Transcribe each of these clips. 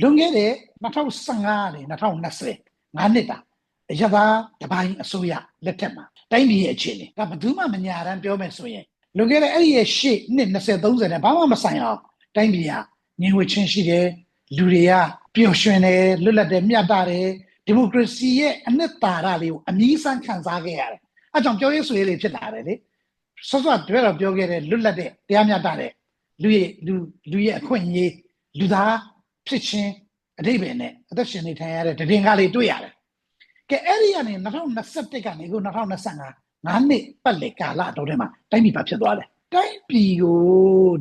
လွန်ခဲ့တဲ့2015နဲ့2020ငါးနှစ်တာအရသာတပိုင်းအစိုးရလက်ထက်မှာတိုင်းပြည်ရဲ့အခြေအနေဒါဘယ်သူမှမညာတမ်းပြောမယ်ဆိုရင်လွန်ခဲ့တဲ့အဲ့ဒီရဲ့ရှေ့နှစ်20 30နဲ့ဘာမှမဆိုင်အောင်တိုင်းပြည်ကငြင်းဝချင်းရှိတယ်လူတွေကပျော်ရွှင်တယ်လွတ်လပ်တယ်မျှတတယ်ဒီမိုကရေစီရဲ့အနှစ်သာရလေးကိုအမြင့်ဆန်းခံစားခဲ့ရတယ်အဲကြောင့်ပြောရေးဆိုရေးတွေဖြစ်လာတယ်လေဆော့ဆော့တွဲတော့ပြောခဲ့တယ်လွတ်လပ်တဲ့တရားမျှတတဲ့လူရဲ့လူလူရဲ့အခွင့်အရေးလူသား ဖြစ်ချင်းအတိတ်ပဲနဲ့အသက်ရှင်နေထိုင်ရတဲ့တည်ငါလေးတွေ့ရတယ်ကဲအဲ့ဒီကနေ2021ကနေအခု2025ငါးနှစ်ပတ်လေကာလတော်ထဲမှာတိုင်းပြည်ပါဖြစ်သွားတယ်တိုင်းပြည်ကို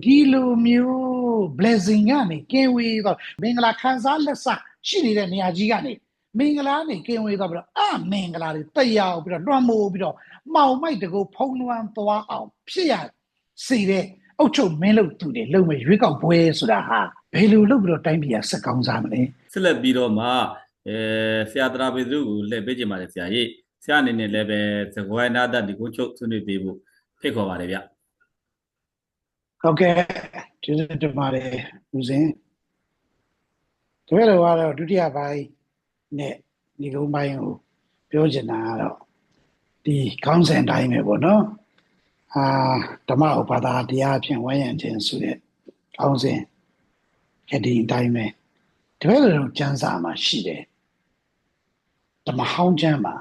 ဒီလိုမျိုး blessing ကနေကင်းဝေးတော့မင်္ဂလာခံစားလက်ဆရှိနေတဲ့နေရာကြီးကနေမင်္ဂလာနေကင်းဝေးတော့ပြီးတော့အမင်္ဂလာတွေတက်ရောက်ပြီးတော့လွှမ်းမိုးပြီးတော့မှောင်မိုက်တကူဖုံးလွှမ်းသွားအောင်ဖြစ်ရစီတဲ့ အုတ်ချုပ်မင်းလို့သူတွေလုံမဲ့ရွေးကောက်ပွဲဆိုတာဟာဘယ်လိုလုပ်ပြီးတော့တိုင်းပြည်ကစက်ကောင်းစားမလဲဆက်လက်ပြီးတော့မှအဲဆရာတရာပေသူကိုလှည့်ပေးကြပါလေဆရာကြီးဆရာအနေနဲ့လည်းပဲသကွာနာတဒီကိုချုပ်ဆွေးနွေးပေးဖို့ဖိတ်ခေါ်ပါတယ်ဗျဟုတ်ကဲ့ကျေးဇူးတင်ပါတယ်ဦးစင်တကယ်လို့ကတော့ဒုတိယပိုင်းနဲ့ဒီကုန်းပိုင်းကိုပြောချင်တာကတော့ဒီခေါင်းစဉ်တိုင်းပဲပေါ့နော် အာဓမ္မဥပါဒာတရားဖြင့်ဝိုင်းရံခြင်းဆိုတဲ့ခေါင်းစဉ်ကဒီအတိုင်းပဲတကယ်လို့ကျမ်းစာမှာရှိတယ်ဓမ္မဟောင်းကျမ်းမှာ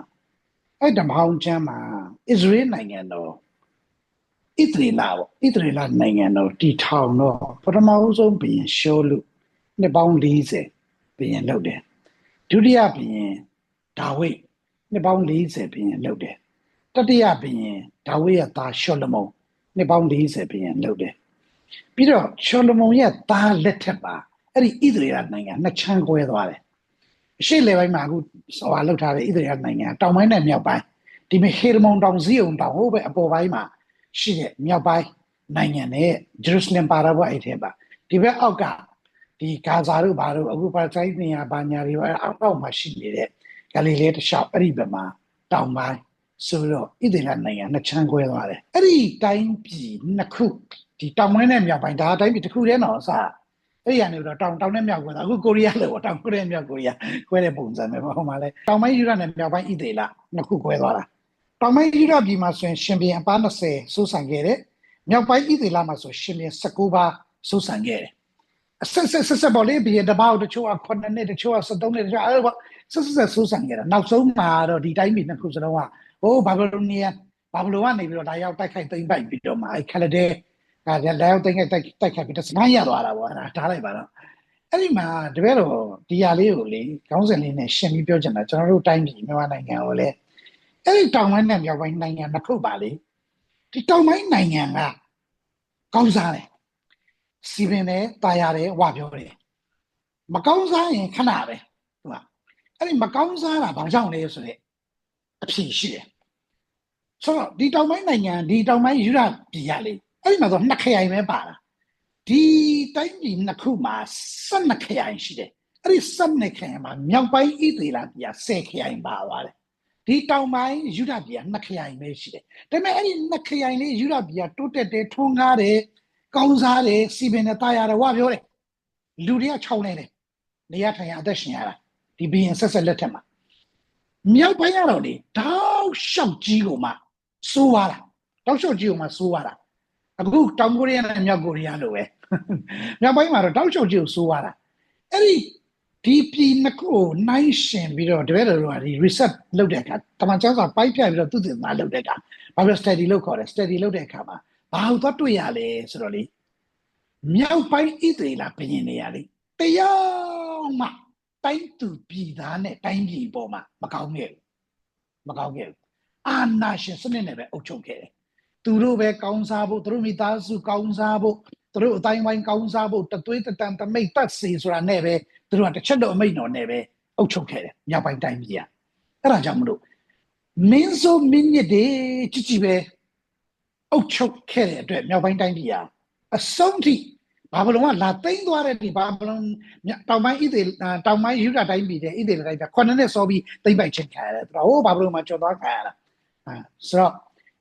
အဲ့ဓမ္မဟောင်းကျမ်းမှာဣသရေလနိုင်ငံတော်ဣသရေလပေါ့ဣသရေလနိုင်ငံတော်တီထောင်တော့ပထမဦးဆုံးဘုရင်ရှောလူနှစ်ပေါင်း40ဘုရင်လုပ်တယ်ဒုတိယဘုရင်ဒါဝိဒ်နှစ်ပေါင်း40ဘုရင်လုပ်တယ် တတိယဘုရင်ဒါဝိဒ်ရဲ့သားရှောလမုန်နှစ်ပေါင်း40ဘုရင်လုပ်တယ်ပြီးတော့ရှောလမုန်ရဲ့သားလက်ထက်ပါအဲ့ဒီဣသရေလနိုင်ငံနှစ်ချမ်းကွဲသွားတယ်အရှိလေပိုင်းမှာအခုဟိုဟာလောက်ထားတဲ့ဣသရေလနိုင်ငံတောင်ပိုင်းနဲ့မြောက်ပိုင်းဒီမေဟေရမုန်တောင်ဇီယုံတောင်ဟိုဘက်အပေါ်ပိုင်းမှာရှိတဲ့မြောက်ပိုင်းနိုင်ငံနဲ့ဂျေရုဆလင်ပါရဘွားအဲ့ထဲပါဒီဘက်အောက်ကဒီဂါဇာတို့ဘာတို့အခုပါတိုင်းနေရာဘာညာတွေအောက်အောက်မှာရှိနေတဲ့ဂါလိလဲတစ်လျှောက်အဲ့ဒီဘက်မှာတောင်ပိုင်း ဆိုတော့ဣသရေလနိုင်ငံနှစ်ချမ်းခွဲသွားတယ်အဲ့ဒီတိုင်းပြည်နှစ်ခုဒီတောင်ပိုင်းနဲ့မြောက်ပိုင်းဒါတိုင်းပြည်တစ်ခုတည်းတော့အစားအဲ့ဒီကနေတော့တောင်တောင်နဲ့မြောက်ကွယ်တာအခုကိုရီးယားလို့တောင်ကိုရီးယားမြောက်ကိုရီးယားခွဲတဲ့ပုံစံပဲဟိုမှာလဲတောင်ပိုင်းယူရနဲ့မြောက်ပိုင်းဣသေလနှစ်ခုခွဲသွားတာတောင်ပိုင်းယူရပြည်မှာဆိုရင်ရှင်ပြန်အပန်း20စိုးဆိုင်ခဲ့တယ်မြောက်ပိုင်းဣသေလမှာဆိုရှင်ပြန်19ပါးစိုးဆိုင်ခဲ့တယ်အဆက်ဆက်ဆက်ဆက်ပေါ်လေးပြည်တပောက်တချို့က9နှစ်တချို့က73နှစ်တချို့အဲ့လိုဆက်ဆက်ဆက်စိုးဆိုင်ခဲ့တာနောက်ဆုံးမှာတော့ဒီတိုင်းပြည်နှစ်ခုစလုံးက ဟိုဘာဘလုနီးယားဘာဘလိုကနေပြီးတော့ဒါရောက်တိုက်ခိုက်သိမ်းပိုက်ပြီးတော့မှအဲ့ခလဒဲဒါကြလာရောက်တိုက်ခိုက်တိုက်တိုက်ခိုက်ပြီးတော့စနိုင်းရသွားတာပေါ့အဲ့ဒါထားလိုက်ပါတော့အဲ့ဒီမှာတပည့်တော်ဒီဟာလေးကိုလေခေါင်းစဉ်လေးနဲ့ရှင်းပြီးပြောချင်တာကျွန်တော်တို့တိုင်းပြည်မြန်မာနိုင်ငံကိုလေအဲ့ဒီတောင်ပိုင်းနဲ့မြောက်ပိုင်းနိုင်ငံနှစ်ခုပါလေဒီတောင်ပိုင်းနိုင်ငံကကောင်းစားတယ်စီပင်တယ်တာယာတယ်ဝပြောတယ်မကောင်းစားရင်ခဏပဲဟုတ်လားအဲ့ဒီမကောင်းစားတာဘာကြောင့်လဲဆိုတော့အဖြစ်ရှိတယ် ဆိုတော့ဒီတောင်ပိုင်းနိုင်ငံဒီတောင်ပိုင်းယူရပြည်ရလေအဲ့ဒီမှာတော့နှစ်ခရိုင်ပဲပါတာဒီတိုင်းပြည်နှစ်ခုမှာ12ခရိုင်ရှိတယ်အဲ့ဒီ12ခရိုင်မှာမြောက်ပိုင်းဣသေလပြည်က10ခရိုင်ပါသွားတယ်ဒီတောင်ပိုင်းယူရပြည်က2ခရိုင်ပဲရှိတယ်ဒါပေမဲ့အဲ့ဒီ2ခရိုင်လေးယူရပြည်ကတိုးတက်တယ်ထွန်းကားတယ်ကောင်းစားတယ်စီပင်နဲ့တာရတယ်ဝပြောတယ်လူတွေကခြောက်နေတယ်နေရထိုင်ရအသက်ရှင်ရတာဒီဘီရင်ဆက်ဆက်လက်ထက်မှာမြောက်ပိုင်းကတော့လေတောက်လျှောက်ကြီးကိုမှ စိုးသွားတာတောက်လျှောက်ကြီးကိုမှစိုးသွားတာအခုတောင်ကိုရီးယားနဲ့မြောက်ကိုရီးယားလိုပဲမြောက်ပိုင်းမှာတော့တောက်လျှောက်ကြီးကိုစိုးသွားတာအဲ့ဒီဒီပြည်နှစ်ခုကိုနိုင်ရှင်ပြီးတော့တပည့်တော်တို့ကဒီ reset လုပ်တဲ့အခါတမန်ကျမ်းစာပိုက်ပြပြီးတော့သူ့တင်သားလုပ်တဲ့အခါဘာလို့ study လုပ်ခေါ်တယ် study လုပ်တဲ့အခါမှာဘာလို့သွားတွေ့ရလဲဆိုတော့လေမြောက်ပိုင်းဣသရေလဘုရင်တွေရလေတရားမှတိုင်းသူပြည်သားနဲ့တိုင်းပြည်ပေါ်မှာမကောင်းခဲ့ဘူးမကောင်းခဲ့ဘူး အာနာရှင်စနစ်နဲ့ပဲအုပ်ချုပ်ခဲ့တယ်သူတို့ပဲကောင်းစားဖို့သူတို့မိသားစုကောင်းစားဖို့သူတို့အတိုင်းဝိုင်းကောင်းစားဖို့တသွေးတတန်တမိတ်တက်စီဆိုတာနဲ့ပဲသူတို့ကတစ်ချက်တော့အမိတ်တော်နဲ့ပဲအုပ်ချုပ်ခဲ့တယ်မြောက်ပိုင်းတိုင်းပြည်ကအဲ့ဒါကြောင့်မလို့မင်းဆိုမင်းညစ်တွေကြည်ကြည်ပဲအုပ်ချုပ်ခဲ့တဲ့အတွက်မြောက်ပိုင်းတိုင်းပြည်ကအဆုံးထိဘာဘလုံကလာသိမ်းသွားတဲ့ဒီဘာဘလုံတောင်ပိုင်းဣသေတောင်ပိုင်းယူဒတိုင်းပြည်တဲ့ဣသေတိုင်းကခုနှစ်နှစ်စောပြီးသိမ်းပိုက်ခြင်းခံရတယ်သူကဟိုဘာဘလုံမှာကျော်သွားခံရတာ အဲဆိုတော့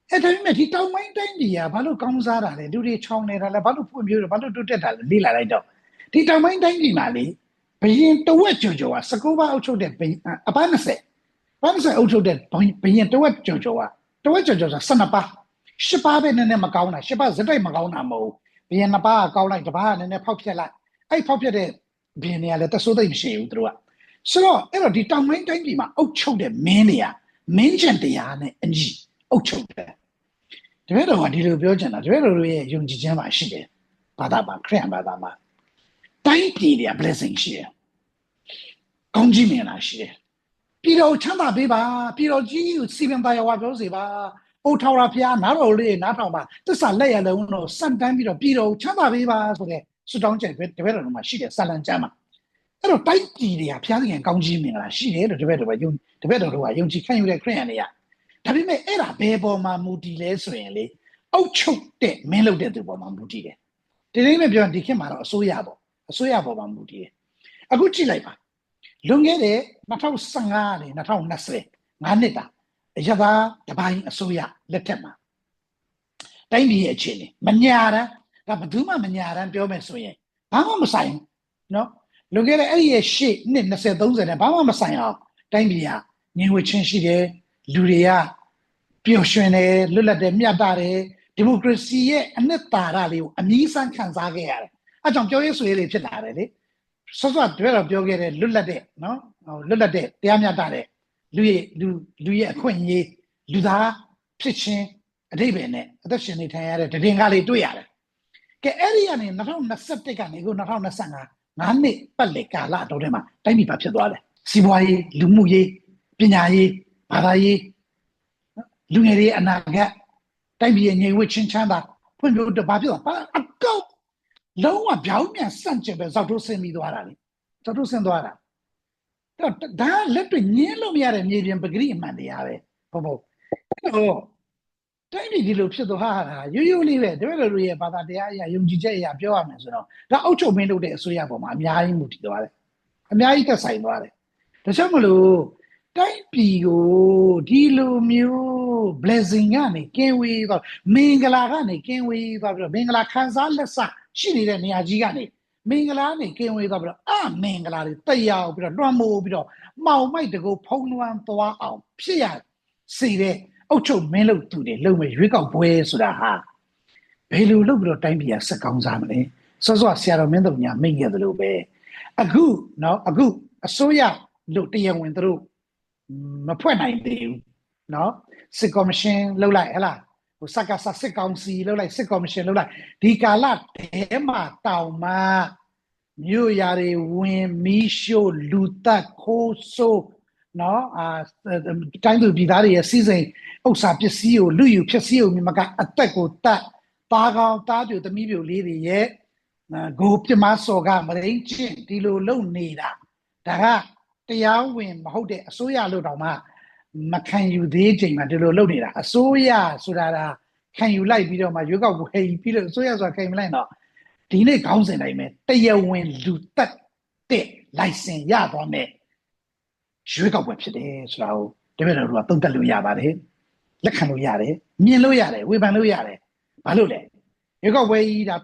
အဲ့ဒါပေမဲ့ဒီတောင်ပိုင်းတိုင်းပြည်ကဘာလို့ကောင်းစားတာလဲလူတွေချောင်းနေတာလဲဘာလို့ဖွံ့ဖြိုးတယ်ဘာလို့တိုးတက်တာလဲလေ့လာလိုက်တော့ဒီတောင်ပိုင်းတိုင်းပြည်မှာလေဘရင်တဝက်ကျော်ကျော်က19ပါးအုပ်ချုပ်တဲ့ဘရင်အပန်း20ပန်း20အုပ်ချုပ်တဲ့ဘရင်တဝက်ကျော်ကျော်ကတဝက်ကျော်ကျော်ဆို12ပါး10ပါးပဲနည်းနည်းမကောင်းတာ10ပါးစတိုက်မကောင်းတာမဟုတ်ဘရင်နှစ်ပါးကကောင်းလိုက်တစ်ပါးကနည်းနည်းဖောက်ပြက်လိုက်အဲ့ဖောက်ပြက်တဲ့ဘရင်တွေကလည်းတဆိုးသိမ့်မရှိဘူးသူတို့ကဆိုတော့အဲ့တော့ဒီတောင်ပိုင်းတိုင်းပြည်မှာအုပ်ချုပ်တဲ့မင်းတွေက မင်းချန်တရားနဲ့အညီအုပ်ချုပ်တယ်တပည့်တော်ကဒီလိုပြောချင်တာတပည့်တော်တို့ရဲ့ယုံကြည်ခြင်းမှာရှိတယ်ဘာသာမှာခရစ်ယာန်ဘာသာမှာတိုင်းပြည်တွေက blessing ရှိတယ်ကောင်းကြီးမင်္ဂလာရှိတယ်ပြည်တော်ချမ်းသာပေးပါပြည်တော်ကြီးကိုစီပင်သားရွာပြောစေပါအိုထော်ရာဖျားနားတော်လေးနားထောင်ပါတစ္ဆာလက်ရလုံးတော့စံတန်းပြီးတော့ပြည်တော်ချမ်းသာပေးပါဆိုတဲ့ဆုတောင်းချက်ပဲတပည့်တော်တို့မှာရှိတယ်ဆာလံကျမ်းမှာ အဲ့တော့တိုက်ပြည်တွေကဖျားသခင်ကောင်းကြီးမင်္ဂလာရှိတယ်လို့တပည့်တော်ကယုံတပည့်တော်တို့ကယုံကြည်ခံယူတဲ့ခရိယန်တွေကဒါပေမဲ့အဲ့ဒါဘယ်ပေါ်မှာမူတည်လဲဆိုရင်လေအုတ်ချုပ်တဲ့မင်းလုပ်တဲ့သူပေါ်မှာမူတည်တယ်ဒီနေ့ပဲပြောဒီခေတ်မှာတော့အစိုးရပေါ့အစိုးရပေါ်မှာမူတည်တယ်အခုကြည့်လိုက်ပါလွန်ခဲ့တဲ့2015နဲ့2020ငါးနှစ်တာအရသာတပိုင်းအစိုးရလက်ထက်မှာတိုင်းပြည်ရဲ့အခြေအနေမညာတမ်းဒါဘယ်သူမှမညာတမ်းပြောမယ်ဆိုရင်ဘာမှမဆိုင်ဘူးနော် လွန်ခဲ့တဲ့အဲ့ဒီရဲ့ရှေ့နှစ်20 30နဲ့ဘာမှမဆိုင်အောင်တိုင်းပြည်ကငြင်းဝချင်းရှိတယ်လူတွေကပျော်ရွှင်တယ်လွတ်လပ်တယ်မြတ်တာတယ်ဒီမိုကရေစီရဲ့အနှစ်သာရလေးကိုအမြင့်ဆန်းခံစားခဲ့ရတယ်အဲကြောင့်ပြောရေးဆိုရေးလေးဖြစ်လာတယ်လေဆော့ဆော့တွေ့တော့ပြောခဲ့တဲ့လွတ်လပ်တဲ့နော်လွတ်လပ်တဲ့တရားမျှတတဲ့လူရဲ့လူလူရဲ့အခွင့်အရေးလူသားဖြစ်ချင်းအတိတ်ပဲနဲ့အသက်ရှင်နေထိုင်ရတဲ့တည်ငါလေးတွေ့ရတယ်ကဲအဲ့ဒီကနေ2021ကနေအခု2025 ငါးနှစ်ပတ်လေကာလအတော်ထဲမှာတိုင်းပြည်ပါဖြစ်သွားတယ်စီးပွားရေးလူမှုရေးပညာရေးဘာသာရေးလူငယ်တွေအနာဂတ်တိုင်းပြည်ရဲ့ငြိမ်ဝှက်ချင်းချမ်းသာဖွံ့ဖြိုးတပါဖြစ်သွားအကောက်လုံးဝပြောင်းပြန်စန့်ကျင်ပဲဇောက်တို့ဆင်းပြီးသွားတာလေဇောက်တို့ဆင်းသွားတာတော့ဒါလက်တွေ့ညင်းလို့မရတဲ့မြေပြင်ပဂရိအမှန်တရားပဲဟုတ်ဟုတ်အဲ့တော့ တိုင်းပြည်ဒီလိုဖြစ်သွားတာရိုးရိုးလေးပဲတပည့်တော်တို့ရဲ့ဘာသာတရားအရာယုံကြည်ချက်အရာပြောရမယ်ဆိုတော့ဒါအုတ်ချုပ်မင်းလုပ်တဲ့အစိုးရပေါ်မှာအများကြီးမူတည်သွားတယ်အများကြီးသက်ဆိုင်သွားတယ်ဒါကြောင့်မလို့တိုင်းပြည်ကိုဒီလိုမျိုး blessing ကနေကင်းဝေးသွားမင်္ဂလာကနေကင်းဝေးသွားပြီးတော့မင်္ဂလာခံစားလက်ဆရှိနေတဲ့နေရာကြီးကနေမင်္ဂလာနေကင်းဝေးသွားပြီးတော့အမင်္ဂလာတွေတက်ရောက်ပြီးတော့လွှမ်းမိုးပြီးတော့မှောင်မိုက်တကူဖုံးလွှမ်းသွားအောင်ဖြစ်ရစီတဲ့ အုတ်ချုပ်မင်းလို့သူတွေလုံမဲ့ရွေးကောက်ပွဲဆိုတာဟာဘယ်လိုလုပ်ပြီးတော့တိုင်းပြည်ကစက်ကောင်းစားမလဲစောစောဆရာတော်မင်းတို့ညာမိတ်ခဲ့သလိုပဲအခုနော်အခုအစိုးရလို့တရားဝင်သူတို့မဖွဲ့နိုင်သေးဘူးနော်စစ်ကော်မရှင်လှုပ်လိုက်ဟလားဟိုစက်ကစစစ်ကောင်စီလှုပ်လိုက်စစ်ကော်မရှင်လှုပ်လိုက်ဒီကာလတဲမှာတောင်မှမြို့ရာတွေဝင်မီးရှို့လူတက်ခိုးဆိုး နော်အာတိုင်းသူပြည်သားတွေရဲ့စီစဉ်ဥစ္စာပစ္စည်းကိုလူယူဖြစ်စည်းုံမြမကအသက်ကိုတတ်တားကောင်းတားပြူသမီးပြူလေးတွေရဲ့ဂိုပြမစော်ကမရင်းချင်းဒီလိုလုပ်နေတာဒါကတရားဝင်မဟုတ်တဲ့အစိုးရလို့တောင်မှမခံယူသေးချိန်မှာဒီလိုလုပ်နေတာအစိုးရဆိုတာကခံယူလိုက်ပြီးတော့မှရွေးကောက်ပွဲပြီးလို့အစိုးရဆိုတာခံယူလိုက်တော့ဒီနေ့ခေါင်းစဉ်တိုင်းပဲတရားဝင်လူတက်တဲ့ license ရသွားမယ် ရွေးကောက်ပွဲဖြစ်တယ်ဆိုတာကိုတပည့်တော်တို့ကသုံးသပ်လို့ရပါတယ်လက်ခံလို့ရတယ်မြင်လို့ရတယ်ဝေဖန်လို့ရတယ်ဘာလို့လဲရွေးကောက်ပွဲကြီးဒါ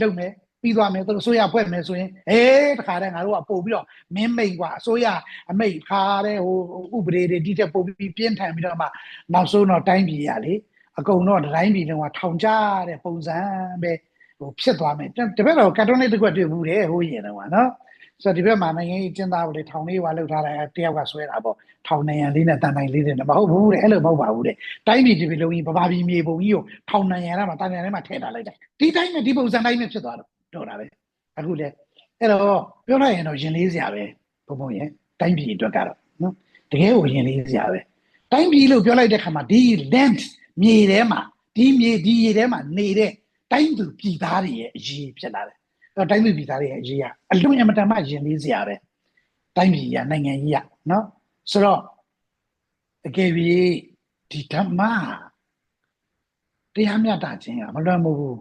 လုပ်မယ်ပြီးသွားမယ်သူတို့အစိုးရဖွဲ့မယ်ဆိုရင်အေးတခါတည်းငါတို့ကပို့ပြီးတော့မင်းမိတ်ကွာအစိုးရအမိတ်ခါတဲ့ဟိုဥပဒေတွေတိတက်ပို့ပြီးပြင်းထန်ပြီးတော့မှနောက်ဆုံးတော့တိုင်းပြည်ရလေအကုန်တော့တိုင်းပြည်လုံးကထောင်ကျတဲ့ပုံစံပဲဟိုဖြစ်သွားမယ်တပည့်တော်ကတ်တွန်းလေးတစ်ခွက်တွေ့ဘူးတယ်ဟိုရင်တော့ကနော် ဆိုတော့ဒီဘက်မှာနိုင်ငံရေးကျင်းသားကိုလေထောင်လေးပါလောက်ထားတာတယောက်ကဆွဲတာပေါ့ထောင်နေရန်လေးနဲ့တန်တိုင်းလေးနဲ့မဟုတ်ဘူးတဲ့အဲ့လိုမဟုတ်ပါဘူးတဲ့တိုင်းပြည်ဒီလိုကြီးဗမာပြည်မြေပုံကြီးကိုထောင်နေရန်မှာတန်နေရန်ထဲမှာထည့်ထားလိုက်တယ်ဒီတိုင်းနဲ့ဒီပုံစံတိုင်းနဲ့ဖြစ်သွားတော့တော့တာပဲအခုလေအဲ့တော့ပြောလိုက်ရင်တော့ရင်လေးစရာပဲဘုံဘုံရဲ့တိုင်းပြည်အတွက်ကတော့နော်တကယ်ကိုရင်လေးစရာပဲတိုင်းပြည်လို့ပြောလိုက်တဲ့ခါမှာဒီ land မြေထဲမှာဒီမြေဒီရေထဲမှာနေတဲ့တိုင်းသူပြည်သားတွေရဲ့အရေးဖြစ်လာတယ် တော့တိုင်းပြည်ပြည်သားတွေရဲ့အရေးကအလွန်အမတန်မှရင်လေးစရာပဲတိုင်းပြည်ကနိုင်ငံကြီးကနော်ဆိုတော့အကယ်၍ဒီဓမ္မတရားမျှတခြင်းကမလွယ်မဘူး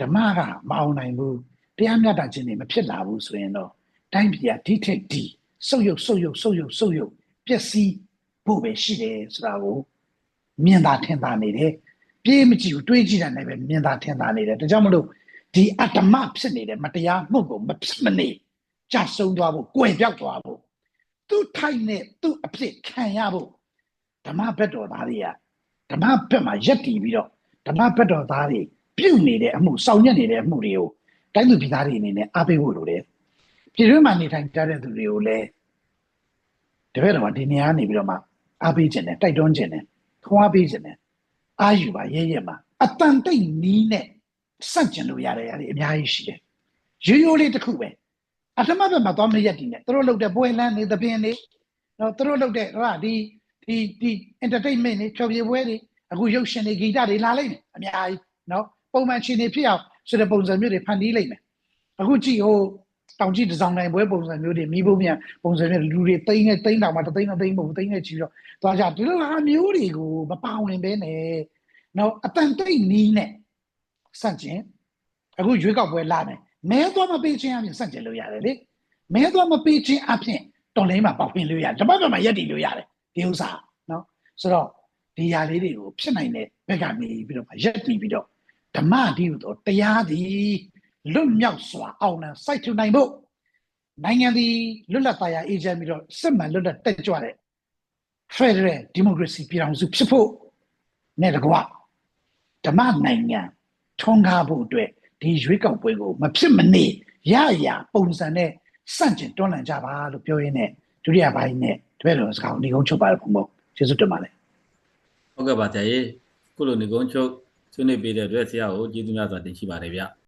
ဓမ္မကမအောင်နိုင်ဘူးတရားမျှတခြင်းတွေမဖြစ်လာဘူးဆိုရင်တော့တိုင်းပြည်ကဒီထက်ဒီဆုပ်ယုပ်ဆုပ်ယုပ်ဆုပ်ယုပ်ဆုပ်ယုပ်ပျက်စီးဖို့ပဲရှိတယ်ဆိုတာကိုမြင်သာထင်သာနေတယ်ပြေးမကြည့်ဘူးတွေးကြည့်တာနဲ့ပဲမြင်သာထင်သာနေတယ်ဒါကြောင့်မလို့ ဒီအတ္တမဖြစ်နေတဲ့မတရားမှုကိုမဖြစ်မနေကြဆုံးသွားဖို့၊ကွယ်ပြောက်သွားဖို့သူ့ထိုက်နဲ့သူ့အဖြစ်ခံရဖို့ဓမ္မဘက်တော်သားတွေကဓမ္မဘက်မှာရက်တည်ပြီးတော့ဓမ္မဘက်တော်သားတွေပြုတ်နေတဲ့အမှုစောင့်ညက်နေတဲ့အမှုတွေကိုတိုင်းသူပြည်သားတွေအနေနဲ့အားပေးဖို့လိုတယ်။ပြည်တွင်းမှာနေထိုင်ကြတဲ့သူတွေကိုလည်းတပည့်တော်ကဒီနေရာနေပြီးတော့မှအားပေးခြင်းနဲ့တိုက်တွန်းခြင်းနဲ့ခွာပေးခြင်းနဲ့အာယူပါရဲရဲမှာအတန်တိတ်နီးနဲ့ စန့်ကျင်လို့ရတဲ့နေရာတွေအများကြီးရှိတယ်။ရိုးရိုးလေးတစ်ခုပဲအထမဘက်မှာသွားမရက်တည်နဲ့သူတို့လုပ်တဲ့ပွဲလန်းနေသဖြင့်နေနော်သူတို့လုပ်တဲ့ဟာဒီဒီဒီ entertainment တွေဖြောပြပွဲတွေအခုရုပ်ရှင်တွေဂီတတွေလာလိမ့်မယ်အများကြီးနော်ပုံမှန်ရှင်တွေဖြစ်အောင်ဆိုတဲ့ပုံစံမျိုးတွေဖန်တီးလိမ့်မယ်အခုကြည့်ဟိုတောင်ကြည့်ဒီဇိုင်းနိုင်ပွဲပုံစံမျိုးတွေမိဖို့မြန်ပုံစံမျိုးလူတွေတိမ့်နဲ့တိမ့်တောင်မှတသိန်းနဲ့တိမ့်မဟုတ်ဘူးတိမ့်နဲ့ချီတော့သွားကြဒီလိုဟာမျိုးတွေကိုမပေါဝင်ပဲနဲ့နော်အတန်တိတ်နီးနဲ့ စန့်ကျင်အခုရွေးကောက်ပွဲလာမယ်မဲသွားမပေးခြင်းအပြင်စန့်ကျင်လို့ရတယ်လေမဲသွားမပေးခြင်းအပြင်တော်လိုင်းမှာပေါဝင်လို့ရတယ်တပတ်ပတ်မှာရက်တည်လို့ရတယ်ဒီဥစ္စာနော်ဆိုတော့ဒီຢာလေးတွေကိုဖြစ်နိုင်တဲ့ဘက်ကနေပြီးတော့ရက်တည်ပြီးတော့ဓမ္မဒီဟုသောတရားသည်လွတ်မြောက်စွာအောင်လံစိုက်ထူနိုင်ဖို့နိုင်ငံသည်လွတ်လပ်သားရအေဂျင့်ပြီးတော့စစ်မှန်လွတ်လပ်တက်ကြွတဲ့ Federal Democracy ပြည်ထောင်စုဖြစ်ဖို့နဲ့တကွာဓမ္မနိုင်ငံ ထွန်းကားဖို့အတွက်ဒီရွေးကောက်ပွဲကိုမဖြစ်မနေရရပုံစံနဲ့စန့်ကျင်တွန်းလှန်ကြပါလို့ပြောရင်းနဲ့ဒုတိယပိုင်းနဲ့တပည့်တော်စကားကိုဒီကုန်းချုပ်ပါရဖို့မို့ကျေးဇူးတင်ပါတယ်ဟုတ်ကဲ့ပါဆရာကြီးခုလိုနေကုန်းချုပ်ဆွေးနွေးပေးတဲ့အတွက်ဆရာကိုကျေးဇူးများစွာတင်ရှိပါတယ်ဗျ